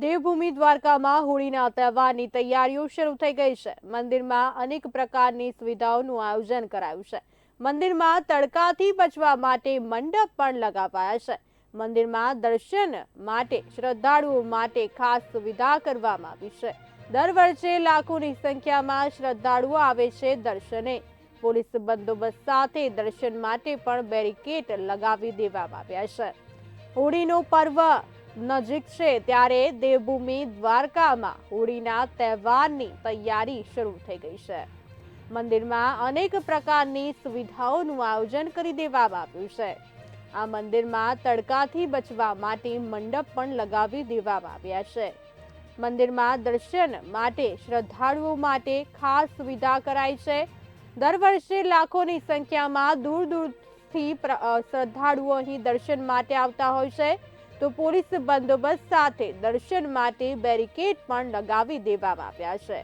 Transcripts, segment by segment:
દેવભૂમિ દ્વારકામાં હોળીના તહેવારની તૈયારીઓ શરૂ થઈ ગઈ છે. મંદિરમાં અનેક પ્રકારની સુવિધાઓનું આયોજન કરાયું છે. મંદિરમાં તડકાથી બચવા માટે મંડપ પણ લગાવાયા છે. મંદિરમાં દર્શન માટે, શ્રદ્ધાળુઓ માટે ખાસ સુવિધા કરવામાં આવી છે. દર વર્ષે લાખોની સંખ્યામાં શ્રદ્ધાળુઓ આવે છે દર્શને. પોલીસ બંદોબસ્ત સાથે દર્શન માટે પણ બેરિકેડ લગાવી દેવામાં આવ્યા છે. હોળીનો પર્વ નજીક છે ત્યારે દેવભૂમિ દ્વારકામાં હોળીના તહેવારની તૈયારી શરૂ થઈ ગઈ છે. મંદિરમાં અનેક પ્રકારની સુવિધાઓનું આયોજન કરી દેવામાં આવ્યું છે. આ મંદિરમાં તડકાથી બચવા માટે મંડપ પણ લગાવી દેવામાં આવ્યા છે. મંદિરમાં દર્શન માટે શ્રદ્ધાળુઓ માટે ખાસ સુવિધા કરાઈ છે. દર વર્ષે લાખોની સંખ્યામાં દૂર દૂરથી શ્રદ્ધાળુઓ અહીં દર્શન માટે આવતા હોય છે. તો પોલીસ બંદોબસ્ત સાથે દર્શન માટે બેરિકેડ પણ લગાવી દેવામાં આવ્યા છે.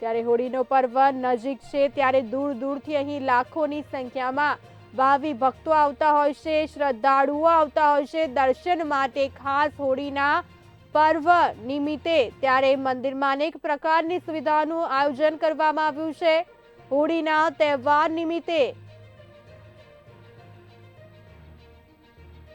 ત્યારે હોળીનો પર્વ નજીક છે, ત્યારે દૂર દૂરથી અહીં લાખોની સંખ્યામાં ભાવિ ભક્તો આવતા હોય છે, શ્રદ્ધાળુઓ આવતા હોય છે. દર્શન માટે ખાસ હોળીના પર્વ નિમિત્તે ત્યારે મંદિરમાં અનેક પ્રકારની સુવિધાનું આયોજન કરવામાં આવ્યું છે. હોળીના તહેવાર નિમિત્તે